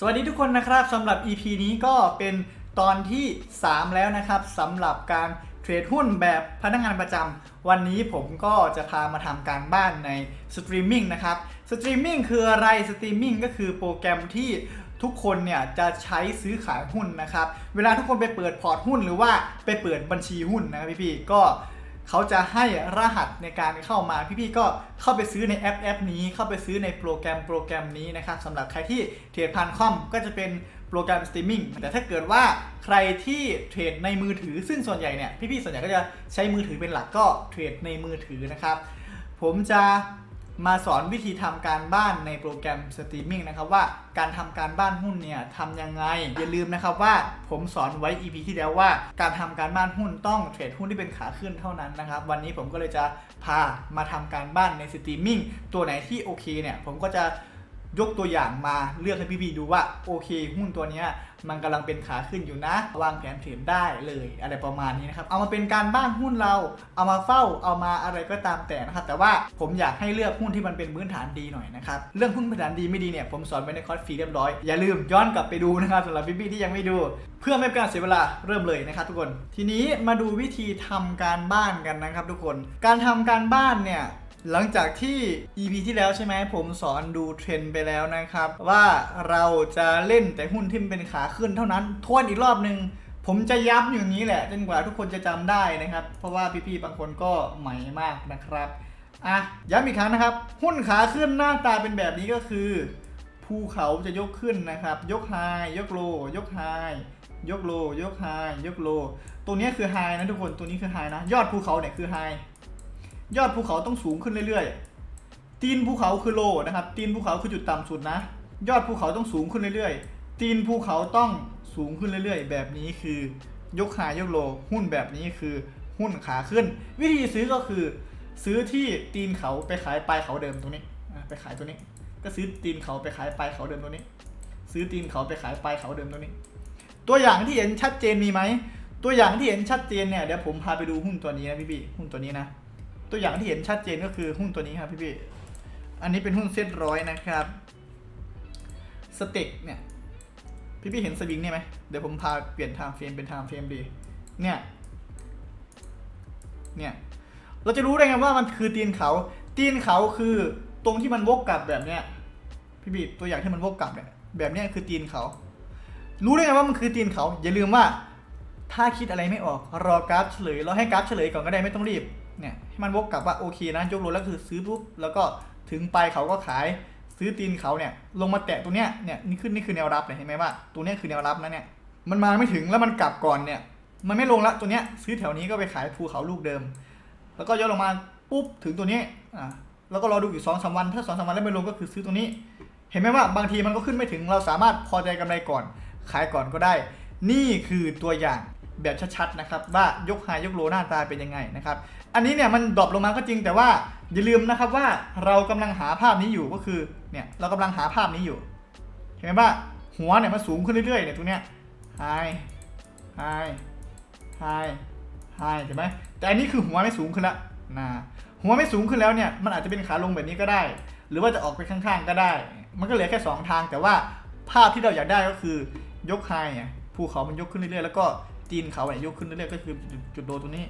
สวัสดีทุกคนนะครับสำหรับ EP นี้ก็เป็นตอนที่ 3 แล้วนะครับสำหรับการเทรดหุ้นแบบพนักงานประจำวันนี้ผมก็จะพามาทำการบ้านในสตรีมมิ่งนะครับสตรีมมิ่งคืออะไรสตรีมมิ่งก็คือโปรแกรมที่ทุกคนเนี่ยจะใช้ซื้อขายหุ้นนะครับ เวลาทุกคนไปเปิดพอร์ตหุ้นหรือว่าไปเปิดบัญชีหุ้นนะครับพี่ๆก็ เขาจะให้รหัสในการเข้ามาพี่ๆก็เข้าไปซื้อในแอปแอปนี้ เข้าไปซื้อในโปรแกรมโปรแกรมนี้นะครับสำหรับใครที่เทรดพันคอมก็จะเป็นโปรแกรมสตรีมมิ่งแต่ถ้าเกิดว่าใครที่เทรดในมือถือ ซึ่งส่วนใหญ่เนี่ยพี่ๆส่วนใหญ่ก็จะใช้มือถือเป็นหลักก็เทรดในมือถือนะครับ ผมจะ มาสอนวิธีทำการบ้านในโปรแกรมสตรีมมิ่งนะครับว่าการทำการบ้านหุ้นเนี่ยทำยังไง อย่าลืมนะครับว่าผมสอนไว้ EP ที่แล้วว่า การทำการบ้านหุ้นต้องเทรดหุ้นที่เป็นขาขึ้นเท่านั้นนะครับ วันนี้ผมก็เลยจะพามาทำการบ้านในสตรีมมิ่งตัวไหนที่โอเคเนี่ยผมก็จะ ยกตัวอย่างมาเลือกให้พี่ๆดูว่าโอเค หุ้นตัวนี้มันกำลังเป็นขาขึ้นอยู่นะ วางแผนเทรดได้เลยอะไรประมาณนี้นะครับ เอามาเป็นการบ้านหุ้นเรา เอามาเฝ้าเอามาอะไรก็ตามแต่นะครับ แต่ว่าผมอยากให้เลือกหุ้นที่มันเป็นพื้นฐานดีหน่อยนะครับ เรื่องหุ้นพื้นฐานดีไม่ดีเนี่ยผมสอนไว้ในคอร์สฟรีเรียบร้อย อย่าลืมย้อนกลับไปดูนะครับสำหรับพี่ๆที่ยังไม่ดู เพื่อไม่เป็นการเสียเวลาเริ่มเลยนะครับทุกคน ทีนี้มาดูวิธีทำการบ้านกันนะครับ ทุกคน การทำการบ้านเนี่ย หลังจากที่ EP ที่แล้วใช่ไหมผมสอนดูเทรนด์ไปแล้วนะครับ ว่าเราจะเล่นแต่หุ้นที่มันเป็นขาขึ้นเท่านั้นทวนอีกรอบหนึ่งผมจะย้ำอย่างนี้แหละจนกว่าทุกคนจะจำได้นะครับ เพราะว่าพี่ๆบางคนก็ใหม่มากนะครับอะย้ำอีกครั้งนะครับ หุ้นขาขึ้นหน้าตาเป็นแบบนี้ก็คือภูเขาจะยกขึ้นนะครับ ยกไฮยกโล ยกไฮยกโล ยกไฮยกโล ตัวนี้คือไฮนะทุกคนตัวนี้คือไฮนะ ยอดภูเขาเนี่ยคือไฮ ยอดภูเขาต้องสูงขึ้นเรื่อยๆ ตีนภูเขาคือโลนะครับ ตีนภูเขาคือจุดต่ำสุดนะ ยอดภูเขาต้องสูงขึ้นเรื่อยๆ ตีนภูเขาต้องสูงขึ้นเรื่อยๆ แบบนี้คือยกหายกโล หุ้นแบบนี้คือหุ้นขาขึ้น วิธีซื้อก็คือ ซื้อที่ตีนเขาไปขายปลายเขาเดิมตรงนี้ไปขายตัวนี้ ก็ซื้อตีนเขาไปขายปลายเขาเดิมตัวนี้ ซื้อตีนเขาไปขายปลายเขาเดิมตัวนี้ ตัวอย่างที่เห็นชัดเจนมีไหมตัวอย่างที่เห็นชัดเจนเนี่ยเดี๋ยวผมพาไปดูหุ้นตัวนี้นะพี่พี่หุ้นตัวนี้นะ ตัวอย่างที่เห็นชัดเจนก็คือหุ้นตัวนี้ครับพี่พี่อันนี้เป็นหุ้นเซ็ตร้อยนะครับสเต็กเนี่ยพี่พี่เห็นสวิงเนี่ยไหมเดี๋ยวผมพาเปลี่ยนไทม์เฟรมเป็นไทม์เฟรมดีเนี่ยเนี่ยเราจะรู้ได้ไงว่ามันคือตีนเขา ตีนเขาคือตรงที่มันวกกลับแบบเนี้ยพี่พี่ตัวอย่างที่มันวกกลับเนี่ยแบบเนี้ยคือตีนเขา รู้ได้ไงว่ามันคือตีนเขา อย่าลืมว่า ถ้าคิดอะไรไม่ออก รอกราฟเฉลยเราให้กราฟเฉลยก่อนก็ได้ไม่ต้องรีบ เนี่ยให้มันวกกลับว่าโอเคนะยกโลแล้วคือซื้อปุ๊บแล้วก็ถึงไปเขาก็ขายซื้อตีนเขาเนี่ยลงมาแตะตัวเนี้ยเนี่ยนี่ขึ้นนี่คือแนวรับเนี่ยเห็นไหมว่าตัวเนี้ยคือแนวรับนะเนี่ยมันมาไม่ถึงแล้วมันกลับก่อนเนี่ย มันไม่ลงละตัวเนี้ยซื้อแถวนี้ก็ไปขายภูเขาลูกเดิม แล้วก็ย่อลงมาปุ๊บถึงตัวนี้อ่าแล้วก็รอดูอีกสองสามวันถ้าสองสามวันแล้วไม่ลงก็คือซื้อตัวนี้ เห็นไหมว่าบางทีมันก็ขึ้นไม่ถึงเราสามารถพอใจกำไรก่อน ขายก่อนก็ได้ นี่คือตัวอย่าง แบบชัดๆนะครับว่ายกไฮยกโลหน้าตาเป็นยังไงนะครับอันนี้เนี่ยมันดรอปลงมาก็จริงแต่ว่าอย่าลืมนะครับว่าเรากำลังหาภาพนี้อยู่ก็คือเนี่ยเรากำลังหาภาพนี้อยู่เห็นไหมว่าหัวเนี่ยมันสูงขึ้นเรื่อยๆเนี่ยตรงเนี้ยไฮไฮไฮไฮเห็นไหมแต่อันนี้คือหัวไม่สูงขึ้นละนะหัวไม่สูงขึ้นแล้วเนี่ยมันอาจจะเป็นขาลงแบบนี้ก็ได้ หรือว่าจะออกไปข้างๆก็ได้ มันก็เหลือแค่สองทางแต่ว่าภาพที่เราอยากได้ก็คือยกไฮเนี่ยภูเขามันยกขึ้นเรื่อยๆแล้วก็ ตีนเขาเนี่ยยกขึ้นเรื่อยๆก็คือจุดโดตรงนี้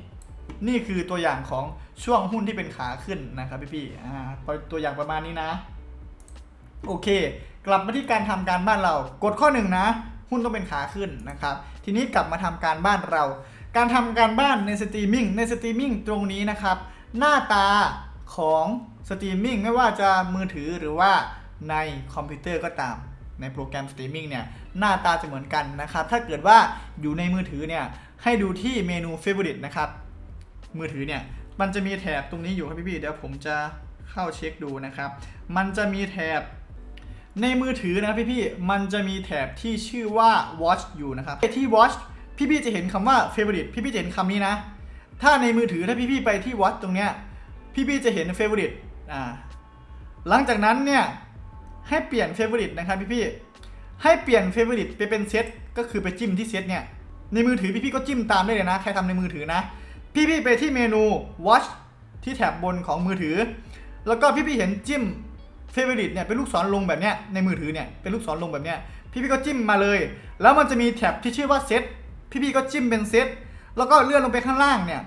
นี่คือตัวอย่างของช่วงหุ้นที่เป็นขาขึ้นนะครับพี่ๆอ่าพอตัวอย่างประมาณนี้นะ โอเค กลับมาที่การทำการบ้านเรากฎข้อหนึ่งนะ หุ้นต้องเป็นขาขึ้นนะครับ ทีนี้กลับมาทำการบ้านเรา การทำการบ้านในสตรีมมิ่งในสตรีมมิ่งตรงนี้นะครับ หน้าตาของสตรีมมิ่งไม่ว่าจะมือถือหรือว่าในคอมพิวเตอร์ก็ตาม ในโปรแกรมสตรีมมิ่งเนี่ยหน้าตาจะเหมือนกันนะครับ ถ้าเกิดว่าอยู่ในมือถือเนี่ยให้ดูที่เมนู Favorite นะครับ มือถือเนี่ยมันจะมีแถบตรงนี้อยู่ครับพี่ๆเดี๋ยวผมจะเข้าเช็คดูนะครับ มันจะมีแถบในมือถือนะครับพี่ๆมันจะมีแถบที่ชื่อว่า watch อยู่นะครับที่ watch พี่ๆจะเห็นคำว่า favorite พี่ๆจะเห็นคำนี้นะ ถ้าในมือถือถ้าพี่ๆไปที่ watch ตรงเนี้ยพี่ๆจะเห็น favorite อ่าหลังจากนั้นเนี่ย ให้เปลี่ยน favorite นะครับพี่ๆให้เปลี่ยน favorite ไปเป็นเซตก็คือไปจิ้มที่เซตเนี่ยในมือถือพี่ๆก็จิ้มตามได้เลยนะ ใครทำในมือถือนะ พี่ๆไปที่เมนู watch ที่แถบบนของมือถือ แล้วก็พี่ๆเห็นจิ้มเฟเวอริตเนี่ยเป็นลูกศรลงแบบเนี้ยในมือถือเนี่ยเป็นลูกศรลงแบบเนี้ยพี่ๆก็จิ้มมาเลย แล้วมันจะมีแท็บที่ชื่อว่าเซตพี่ๆก็จิ้มเป็นเซตแล้วก็เลื่อนลงไปข้างล่างเนี่ย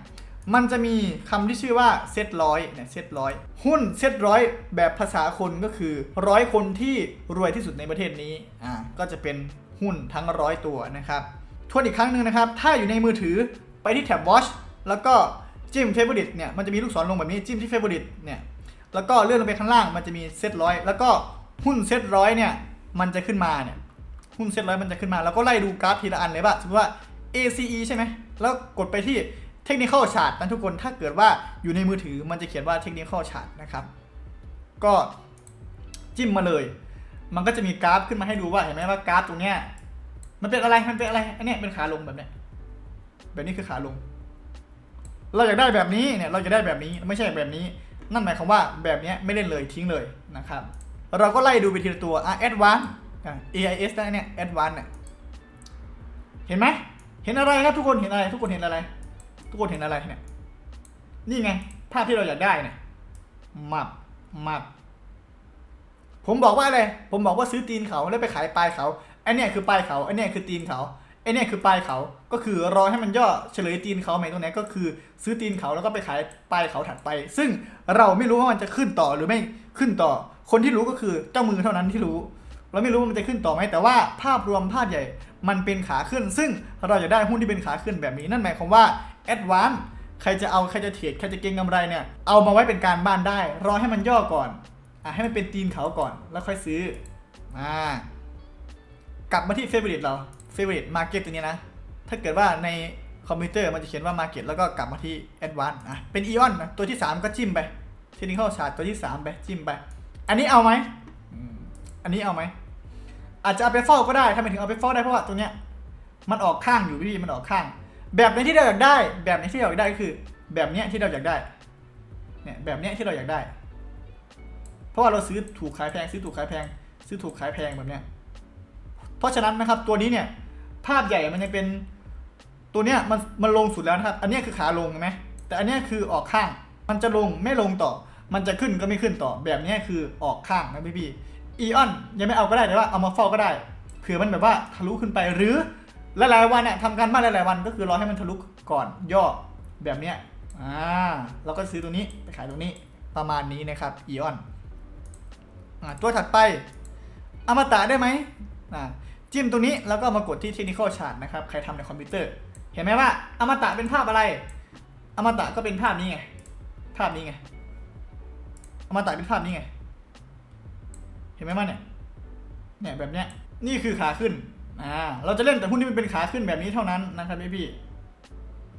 มันจะมีคำที่ชื่อว่าเซตร้อยเนี่ยเซตร้อยหุ้นเซตร้อยแบบภาษาคนก็คือร้อยคนที่รวยที่สุดในประเทศนี้อ่าก็จะเป็นหุ้นทั้งร้อยตัวนะครับทวนอีกครั้งหนึ่งนะครับ ถ้าอยู่ในมือถือไปที่แท็บ watch แล้วก็จิ้ม favorite เนี่ยมันจะมีลูกศรลงแบบนี้จิ้มที่ favorite เนี่ยแล้วก็เลื่อนลงไปข้างล่างมันจะมีเซตร้อยแล้วก็หุ้นเซตร้อยเนี่ยมันจะขึ้นมาเนี่ยหุ้นเซตร้อยมันจะขึ้นมา แล้วก็ไล่ดูกราฟทีละอันเลยว่าสมมติว่า ACE ใช่ไหมแล้วกดไปที่ ทคนิค a l ชาร์ตนะทุกคนถ้าเกิดว่าอยู่ในมือถือมันจะเขียนว่าเทคนิค a l ชาร์ตนะครับ ก็จิ้มมาเลย มันก็จะมีกราฟขึ้นมาให้ดูว่าเห็นไหมว่ากราฟตรงเนี้ยมันเป็นอะไรมันเป็นอะไรอันเนี้ยเป็นขาลงแบบเนี้ยแบบนี้คือขาลง เราอยากได้แบบนี้เนี่ยเราจะได้แบบนี้ไม่ใช่แบบนี้ นั่นหมายความว่าแบบเนี้ยไม่เล่นเลยทิ้งเลยนะครับ เราก็ไล่ดูไปทีละตัวอะ advance อะ AIS ได้เนี่ย advance เนี่ยเห็นไหมเห็นอะไรครับทุกคนเห็นอะไร ทุกคนเห็นอะไร ทุกคนเห็นอะไรเนี่ยนี่ไง ภาพที่เราอยากได้เนี่ยมับมับผมบอกว่าอะไรผมบอกว่าซื้อตีนเขาแล้วไปขายปลายเขาอันนี้คือปลายเขาอันนี้คือตีนเขาอันนี้คือปลายเขาก็คือรอให้มันย่อเฉลยตีนเขาไหมตรงไหนก็คือ ซื้อตีนเขาแล้วก็ไปขายปลายเขาถัดไป ซึ่งเราไม่รู้ว่ามันจะขึ้นต่อหรือไม่ขึ้นต่อ คนที่รู้ก็คือเจ้ามือเท่านั้นที่รู้ เราไม่รู้ว่ามันจะขึ้นต่อไหมแต่ว่าภาพรวมภาพใหญ่ มันเป็นขาขึ้น ซึ่งเราจะได้หุ้นที่เป็นขาขึ้นแบบนี้นั่นหมายความว่า แอดวานใครจะเอาใครจะเทรดใครจะเก็งกำไรเนี่ย เอามาไว้เป็นการบ้านได้ รอให้มันย่อก่อนอะให้มันเป็นตีนเขาก่อนแล้วค่อยซื้ออ่ากลับมาที่เฟเวอร์ริตเราเฟเวอร์ริตมาเก็ตตัวนี้นะ ถ้าเกิดว่าในคอมพิวเตอร์มันจะเขียนว่า Market แล้วก็กลับมาที่ Advanced อะเป็น Eon นะตัวที่ 3 ก็จิ้มไปเทคนิค a l ชาร์ตตัวที่ 3 ไปจิ้มไป อันนี้เอาไหมอันนี้เอาไหม อาจจะเอาไปเฝ้าก็ได้ทำไมถึงเอาไปเฝ้าได้เพราะว่าตัวเนี้ยมันออกข้างอยู่พี่มันออกข้าง แบบในที่เราอยากได้ แบบในที่เราอยากได้ก็คือ แบบเนี้ยที่เราอยากได้ เนี่ยแบบเนี้ยที่เราอยากได้ เพราะว่าเราซื้อถูกขายแพง ซื้อถูกขายแพง ซื้อถูกขายแพงแบบเนี้ย เพราะฉะนั้นนะครับตัวนี้เนี่ย ภาพใหญ่มันยังเป็นตัวเนี้ยมันมันลงสุดแล้วนะครับ อันนี้คือขาลงเห็นไหมแต่อันนี้คือออกข้าง มันจะลงไม่ลงต่อ มันจะขึ้นก็ไม่ขึ้นต่อ แบบนี้คือออกข้างนะพี่พี่อีออนยังไม่เอาก็ได้แต่ว่าเอามาเฝ้าก็ได้ เผื่อมันแบบว่าทะลุขึ้นไปหรือ หลายๆวันเนี่ยทำการบ้านหลายๆวันก็คือรอให้มันทะลุก่อนย่อแบบเนี้ยอ่าเราก็ซื้อตัวนี้ไปขายตรงนี้ประมาณนี้นะครับอีออนอ่าตัวถัดไป อมตะได้ไหมอ่าจิ้มตรงนี้แล้วก็มากดที่ Technical Chart นะครับ ใครทำในคอมพิวเตอร์ เห็นไหมว่า อมตะเป็นภาพอะไร อมตะก็เป็นภาพนี้ไง ภาพนี้ไง อมตะเป็นภาพนี้ไง เห็นไหมมันเนี่ย เนี่ยแบบเนี้ย นี่คือขาขึ้น อ่าเราจะเล่นแต่หุ้นที่มันเป็นขาขึ้นแบบนี้เท่านั้นนะครับพี่พี่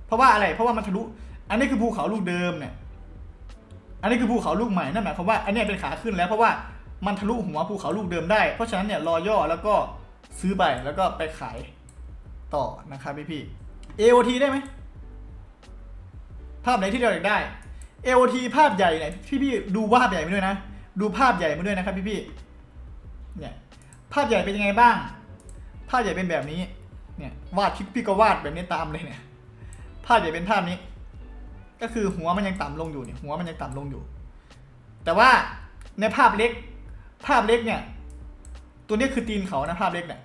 เพราะว่าอะไร เพราะว่ามันทะลุ อันนี้คือภูเขาลูกเดิมเนี่ย อันนี้คือภูเขาลูกใหม่นั่นหมายความว่าอันนี้เป็นขาขึ้นแล้วเพราะว่ามันทะลุหัวภูเขาลูกเดิมได้ เพราะฉะนั้นเนี่ยรอย่อแล้วก็ซื้อไปแล้วก็ไปขายต่อนะครับพี่พี่ AOT ได้ไหมภาพไหนที่เราอยากได้ AOT ภาพใหญ่ไหนพี่พี่ดูภาพใหญ่มาด้วยนะ ดูภาพใหญ่มาด้วยนะครับพี่พี่เนี่ยภาพใหญ่เป็นยังไงบ้าง ภาพใหญ่เป็นแบบนี้ เนี่ย วาดพี่พี่ก็วาดแบบนี้ตามเลยเนี่ย ภาพใหญ่เป็นภาพนี้ ก็คือหัวมันยังต่ำลงอยู่เนี่ย หัวมันยังต่ำลงอยู่ แต่ว่าในภาพเล็ก ภาพเล็กเนี่ย ตัวนี้คือตีนเขานะภาพเล็กเนี่ย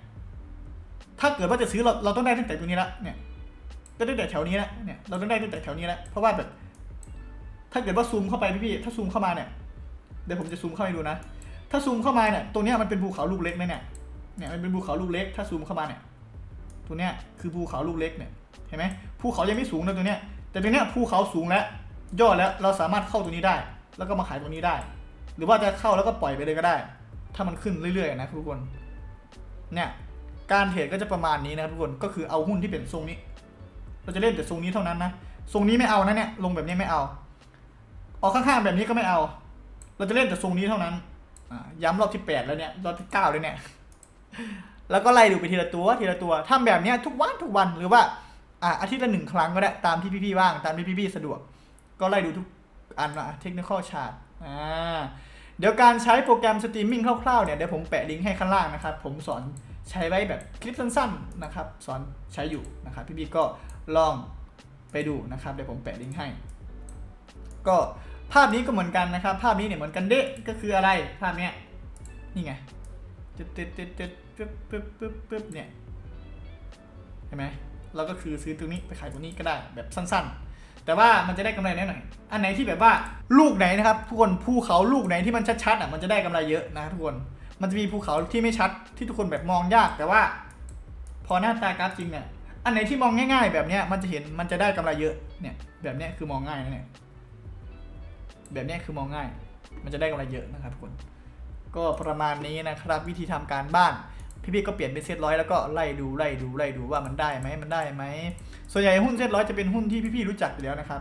ถ้าเกิดว่าจะซื้อเราเราต้องได้ตั้งแต่ตัวนี้ละเนี่ยก็ตั้งแต่แถวนี้ละเนี่ย เราต้องได้ตั้งแต่แถวนี้ละเพราะว่าแบบ ถ้าเกิดว่าซูมเข้าไปพี่ๆถ้าซูมเข้ามาเนี่ย เดี๋ยวผมจะซูมเข้าให้ดูนะ ถ้าซูมเข้ามาเนี่ยตัวนี้มันเป็นภูเขาลูกเล็กนะเนี่ย เนี่ยมันเป็นภูเขาลูกเล็กถ้าซูมเข้ามาเนี่ยตัวเนี้ยคือภูเขาลูกเล็กเนี่ยเห็นไหมภูเขายังไม่สูงนะตัวเนี้ยแต่ตัวเนี้ยภูเขาสูงแล้วย่อแล้วเราสามารถเข้าตัวนี้ได้ แล้วก็มาขายตัวนี้ได้ หรือว่าจะเข้าแล้วก็ปล่อยไปเลยก็ได้ ถ้ามันขึ้นเรื่อยๆนะทุกคนเนี่ยการเทรดก็จะประมาณนี้นะครับทุกคนก็คือเอาหุ้นที่เป็นทรงนี้ เราจะเล่นแต่ทรงนี้เท่านั้นนะทรงนี้ไม่เอานะเนี่ยลงแบบนี้ไม่เอา ออกข้างๆแบบนี้ก็ไม่เอา เราจะเล่นแต่ทรงนี้เท่านั้นย้ำรอบที่แปดแล้วเนี่ยรอบที่เก้าเลยเนี่ย แล้วก็ไล่ดูไปทีละตัวทีละตัวทำแบบเนี้ยทุกวันทุกวันหรือว่าอ่าอาทิตย์ละหนึ่งครั้งก็ได้ตามที่พี่ๆว่างตามที่พี่ๆสะดวก ก็ไล่ดูทุกอันว่าเทคนิคชาร์ตอ่าเดี๋ยวการใช้โปรแกรมสตรีมมิ่งคร่าวๆเนี่ยเดี๋ยวผมแปะลิงก์ให้ข้างล่างนะครับ ผมสอนใช้ไว้แบบคลิปสั้นๆนะครับ สอนใช้อยู่นะครับ พี่ๆก็ลองไปดูนะครับ เดี๋ยวผมแปะลิงก์ให้ ก็ภาพนี้ก็เหมือนกันนะครับ ภาพนี้เนี่ยเหมือนกันเดะก็คืออะไรภาพเนี้ยนี่ไงตึ๊ดตึ๊ดตึ๊ดตึ๊ด ปึ๊บปึ๊บปึ๊บปึ๊บเนี่ยเห็นไหมเราก็คือซื้อตรงนี้ไปขายตรงนี้ก็ได้แบบสั้นๆ แต่ว่ามันจะได้กำไรน้อยหน่อยอันไหนที่แบบว่าลูกไหนนะครับทุกคนภูเขาลูกไหนที่มันชัดๆอะมันจะได้กำไรเยอะนะทุกคน มันจะมีภูเขาที่ไม่ชัดที่ทุกคนแบบมองยาก แต่ว่า พอหน้าตากราฟจริงเนี่ยอันไหนที่มองง่าย ๆ แบบเนี้ยมันจะเห็นมันจะได้กำไรเยอะเนี่ยแบบเนี้ยคือมองง่ายนะเนี่ยแบบเนี้ยคือมองง่าย มันจะได้กำไรเยอะนะครับทุกคน ก็ประมาณนี้นะครับ วิธีทำการบ้าน พี่ๆก็เปลี่ยนเป็นเซตร้อยแล้วก็ไล่ดูไล่ดูไล่ดูว่ามันได้ไหมมันได้ไหมส่วนใหญ่หุ้นเซตร้อยจะเป็นหุ้นที่พี่ๆรู้จักอยู่แล้วนะครับ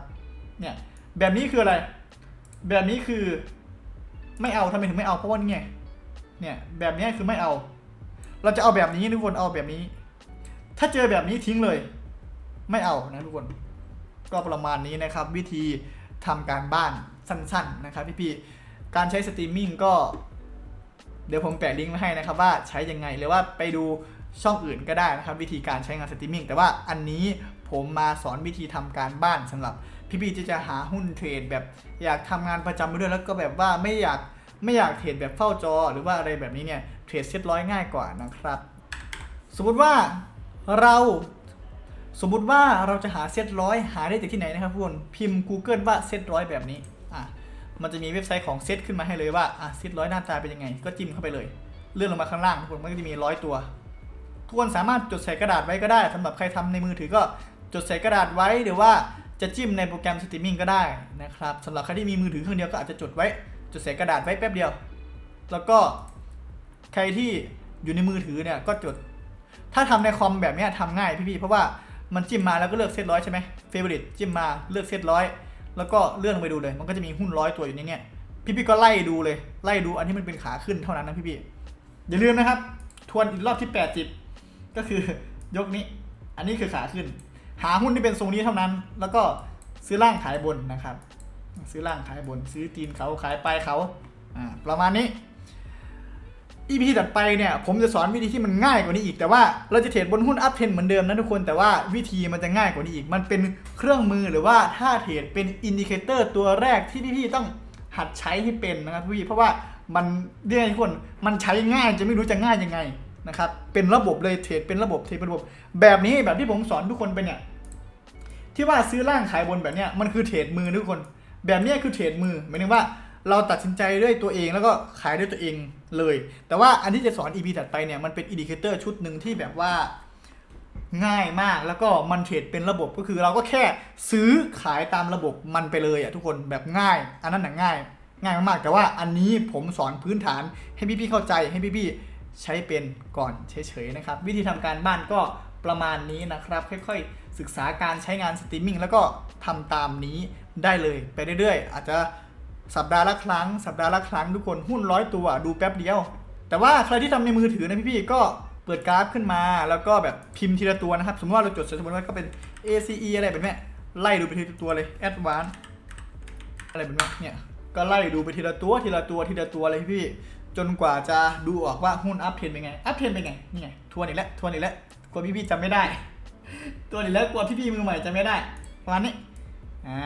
เนี่ย แบบนี้คืออะไร แบบนี้คือ ไม่เอาทำไมถึงไม่เอาเพราะว่านี่ไงเนี่ยแบบนี้คือไม่เอา เราจะเอาแบบนี้ทุกคนเอาแบบนี้ ถ้าเจอแบบนี้ทิ้งเลย ไม่เอานะทุกคน ก็ประมาณนี้นะครับ วิธีทำการบ้านสั้น ๆ นะครับพี่ๆการใช้สตรีมมิ่งก็ เดี๋ยวผมแปะลิงก์ไว้ให้นะครับว่าใช้ยังไงหรือว่าไปดูช่องอื่นก็ได้นะครับวิธีการใช้งานสตรีมมิ่งแต่ว่าอันนี้ผมมาสอนวิธีทำการบ้านสำหรับพี่ๆที่จะหาหุ้นเทรดแบบอยากทำงานประจำไปด้วยแล้วก็แบบว่าไม่อยากไม่อยากเทรดแบบเฝ้าจอ หรือว่าอะไรแบบนี้เนี่ยเทรดเซ็ตร้อยง่ายกว่านะครับ สมมุติว่าเราสมมุติว่าเราจะหาเซตร้อยหาได้จากที่ไหนนะครับทุกคนพิมพ์ Google ว่าเซตร้อยแบบนี้ มันจะมีเว็บไซต์ของเซตขึ้นมาให้เลยว่าอะเซตร้อยหน้าตาเป็นยังไง ก็จิ้มเข้าไปเลย เลื่อนลงมาข้างล่างทุกคนมันก็จะมีร้อยตัว ทุกคนสามารถจดใส่กระดาษไว้ก็ได้สำหรับใครทำในมือถือก็จดใส่กระดาษไว้หรือว่าจะจิ้มในโปรแกรมสตรีมมิ่งก็ได้นะครับสำหรับใครที่มีมือถือเครื่องเดียวก็อาจจะจดไว้ จดใส่กระดาษไว้แป๊บเดียว แล้วก็ใครที่อยู่ในมือถือเนี่ยก็จด ถ้าทำในคอมแบบนี้ยทำง่ายพี่ๆเพราะว่ามันจิ้มมาแล้วก็เลือกเซตร้อยใช่ไหมเฟเวอริตจิ้มมาเลือกเซตร้อย แล้วก็เลื่อนไปดูเลย มันก็จะมีหุ้นร้อยตัวอยู่ในเนี้ยพี่ๆก็ไล่ดูเลย ไล่ดูอันที่มันเป็นขาขึ้นเท่านั้นนะพี่พี่อย่าลืมนะครับ ทวนอีกรอบที่ 80 ก็คือยกนี้ อันนี้คือขาขึ้น หาหุ้นที่เป็นทรงนี้เท่านั้น แล้วก็ซื้อล่างขายบนนะครับ ซื้อล่างขายบน ซื้อตีนเขาขายไปเขา อ่า ประมาณนี้ EP ถัดไปเนี่ยผมจะสอนวิธีที่มันง่ายกว่านี้อีก แต่ว่าเราจะเทรดบนหุ้นอัพเทนเหมือนเดิมนะทุกคนแต่ว่าวิธีมันจะง่ายกว่านี้อีก มันเป็นเครื่องมือหรือว่าถ้าเทรดเป็นอินดิเคเตอร์ตัวแรกที่พี่ๆต้องหัดใช้ให้เป็นนะครับพี่เพราะว่ามันเรียกทุกคนมันใช้ง่ายจะไม่รู้จะง่ายยังไงนะครับเป็นระบบเลยเทรดเป็นระบบเทรดเป็นระบบ แบบนี้แบบที่ผมสอนทุกคนไปเนี่ยที่ว่าซื้อล่างขายบนแบบเนี้ยมันคือเทรดมือทุกคน แบบเนี้ยคือเทรดมือหมายถึงว่า เราตัดสินใจด้วยตัวเองแล้วก็ขายด้วยตัวเองเลย แต่ว่าอันที่จะสอน EP ถัดไปเนี่ยมันเป็นอินดิเคเตอร์ชุดหนึ่งที่แบบว่าง่ายมากแล้วก็มันเทรดเป็นระบบก็คือเราก็แค่ซื้อขายตามระบบมันไปเลยอะทุกคนแบบง่าย อันนั้นน่ะง่าย ง่ายมากๆแต่ว่าอันนี้ผมสอนพื้นฐานให้พี่ๆเข้าใจให้พี่ๆใช้เป็นก่อนเฉยๆนะครับ วิธีทำการบ้านก็ประมาณนี้นะครับ ค่อยๆ ศึกษาการใช้งานสตรีมมิ่งแล้วก็ทำตามนี้ได้เลยไปเรื่อยๆ อาจจะ สัปดาห์ละครั้ง สัปดาห์ละครั้งทุกคนหุ้นร้อยตัวดูแป๊บเดียว แต่ว่าใครที่ทำในมือถือนะพี่ๆก็เปิดกราฟขึ้นมา แล้วก็แบบพิมพ์ทีละตัวนะครับ สมมติว่าเราจดสมมติว่าก็เป็น ACE อะไรแบบนี้ไล่ดูไปทีละตัวเลย Advance อะไรแบบนี้เนี่ยก็ไล่ดูไปทีละตัวทีละตัวทีละตัวเลยพี่จนกว่าจะดูออกว่าหุ้นอัพเทรนเป็นไง อัพเทรนเป็นไง นี่ไง ทวนอีกแล้ว ทวนอีกแล้ว กลัวพี่ๆจำไม่ได้ ตัวอีกแล้วกลัวพี่ๆมือใหม่จำไม่ได้ประมาณนี้ อ่า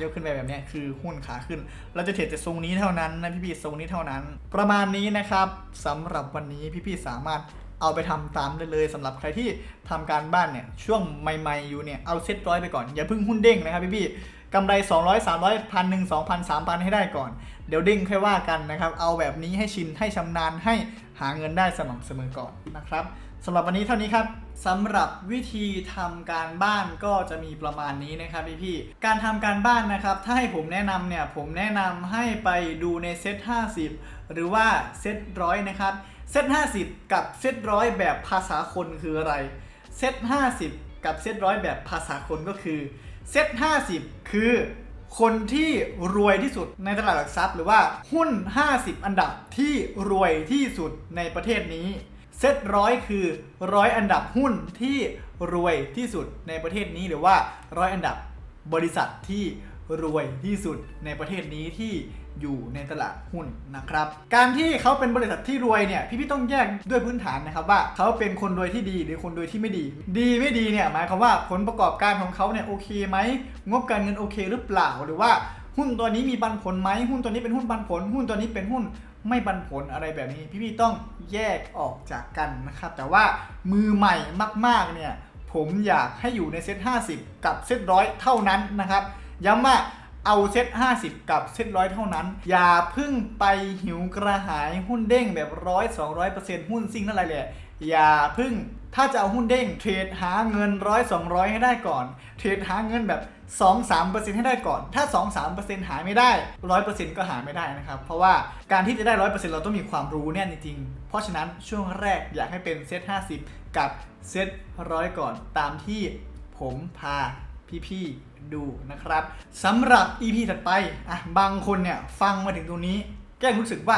ยกขึ้นไปแบบนี้คือหุ้นขาขึ้น เราจะเทรดแต่ทรงนี้เท่านั้นนะพี่ๆทรงนี้เท่านั้น ประมาณนี้นะครับสำหรับวันนี้พี่ๆสามารถเอาไปทำตามได้เลยสำหรับใครที่ทำการบ้านเนี่ยช่วงใหม่ๆอยู่เนี่ยเอาเซ็ตร้อยไปก่อน อย่าเพิ่งหุ้นเด้งนะครับพี่ๆกำไร 200 300พันหนึ่งสองพันสามพันให้ได้ก่อน เดี๋ยวเด้งค่อยว่ากันนะครับ เอาแบบนี้ให้ชินให้ชำนาญให้ หาเงินได้สม่ำเสมอก่อนนะครับสำหรับวันนี้เท่านี้ครับสำหรับวิธีทำการบ้านก็จะมีประมาณนี้นะครับพี่ๆการทำการบ้านนะครับถ้าให้ผมแนะนำเนี่ยผมแนะนำให้ไปดูในเซต50 หรือว่าเซตร้อยนะครับเซต50 กับเซตร้อยแบบภาษาคนคืออะไรเซต50 กับเซตร้อยแบบภาษาคนก็คือเซต50 คือ คนที่รวยที่สุดในตลาดหลักทรัพย์ หรือว่าหุ้น 50 อันดับที่รวยที่สุดในประเทศนี้ เซตร้อยคือร้อยอันดับหุ้นที่รวยที่สุดในประเทศนี้ หรือว่าร้อยอันดับบริษัทที่รวยที่สุดในประเทศนี้ที่ อยู่ในตลาดหุ้นนะครับ การที่เขาเป็นบริษัทที่รวยเนี่ยพี่พี่ต้องแยกด้วยพื้นฐานนะครับว่าเขาเป็นคนรวยที่ดีหรือคนรวยที่ไม่ดี ดีไม่ดีเนี่ยหมายความว่าผลประกอบการของเขาเนี่ยโอเคไหมงบการเงินโอเคหรือเปล่าหรือว่าหุ้นตัวนี้มีปันผลไหมหุ้นตัวนี้เป็นหุ้นปันผล หุ้นตัวนี้เป็นหุ้นไม่บันผลอะไรแบบนี้ พี่ๆต้องแยกออกจากกันนะครับ แต่ว่ามือใหม่มากๆเนี่ยผมอยากให้อยู่ในเซต50 กับเซตร้อยเท่านั้นนะครับย้ำว่า เอาเซ็ต50 กับเซ็ตร้อยเท่านั้น อย่าพึ่งไปหิวกระหายหุ้นเด้งแบบร้อยสองร้อยเปอร์เซ็นต์หุ้นซิ่งนั่นอะไรเลยอย่าพึ่งถ้าจะเอาหุ้นเด้งเทรดหาเงินร้อยสองร้อยให้ได้ก่อน เทรดหาเงินแบบ 2-3%ให้ได้ก่อน ถ้า 2-3%หาไม่ได้ 100%ก็หาไม่ได้นะครับ เพราะว่าการที่จะได้ 100%เราต้องมีความรู้แน่นจริง เพราะฉะนั้นช่วงแรกอยากให้เป็นเซต50 กับเซตร้อยก่อนตามที่ผมพาพี่ๆ ดูนะครับสำหรับ EP ถัดไปอะบางคนเนี่ยฟังมาถึงตรงนี้ แกล้งรู้สึกว่า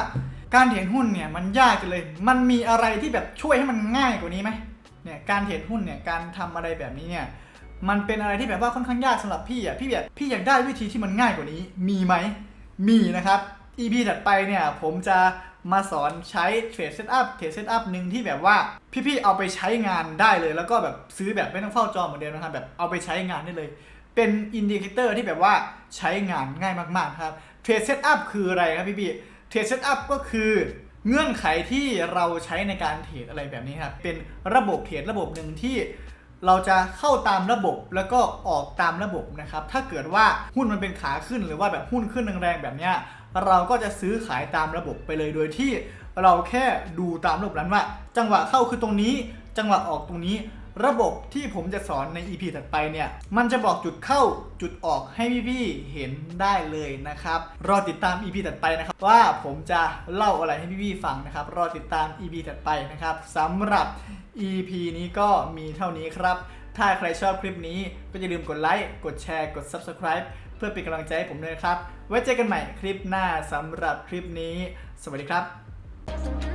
การเทรดหุ้นเนี่ยมันยากจังเลย มันมีอะไรที่แบบช่วยให้มันง่ายกว่านี้ไหมเนี่ยการเทรดหุ้นเนี่ยการทำอะไรแบบนี้เนี่ยมันเป็นอะไรที่แบบว่าค่อนข้างยากสำหรับพี่อะพี่แบบพี่อยากได้วิธีที่มันง่ายกว่านี้ มีไหมมีนะครับ EP ถัดไปเนี่ยผมจะมาสอนใช้เทรดเซตอัพเทรดเซตอัพหนึ่งที่แบบว่าพี่ๆเอาไปใช้งานได้เลย แล้วก็แบบซื้อแบบไม่ต้องเฝ้าจอเหมือนเดิมนะครับแบบเอาไปใช้งานได้เลย เป็นอินดิเคเตอร์ที่แบบว่าใช้งานง่ายมากๆครับเทรดเซตอัพคืออะไรครับพี่ๆเทรดเซตอัพก็คือเงื่อนไขที่เราใช้ในการเทรดอะไรแบบนี้ครับ เป็นระบบเทรดระบบหนึ่งที่เราจะเข้าตามระบบแล้วก็ออกตามระบบนะครับ ถ้าเกิดว่าหุ้นมันเป็นขาขึ้นหรือว่าแบบหุ้นขึ้นแรงๆแบบเนี้ยเราก็จะซื้อขายตามระบบไปเลยโดยที่เราแค่ดูตามระบบนั้นว่า จังหวะเข้าคือตรงนี้ จังหวะออกตรงนี้ ระบบที่ผมจะสอนใน EP ถัดไปเนี่ย มันจะบอกจุดเข้าจุดออกให้พี่ๆเห็นได้เลยนะครับ รอติดตาม EP ถัดไปนะครับ ว่าผมจะเล่าอะไรให้พี่ๆฟังนะครับ รอติดตาม EP ถัดไปนะครับสำหรับ EP นี้ก็มีเท่านี้ครับ ถ้าใครชอบคลิปนี้ก็อย่าลืมกดไลค์กดแชร์กด Subscribe เพื่อเป็นกำลังใจให้ผมด้วยครับ ไว้เจอกันใหม่คลิปหน้าสำหรับคลิปนี้ สวัสดีครับ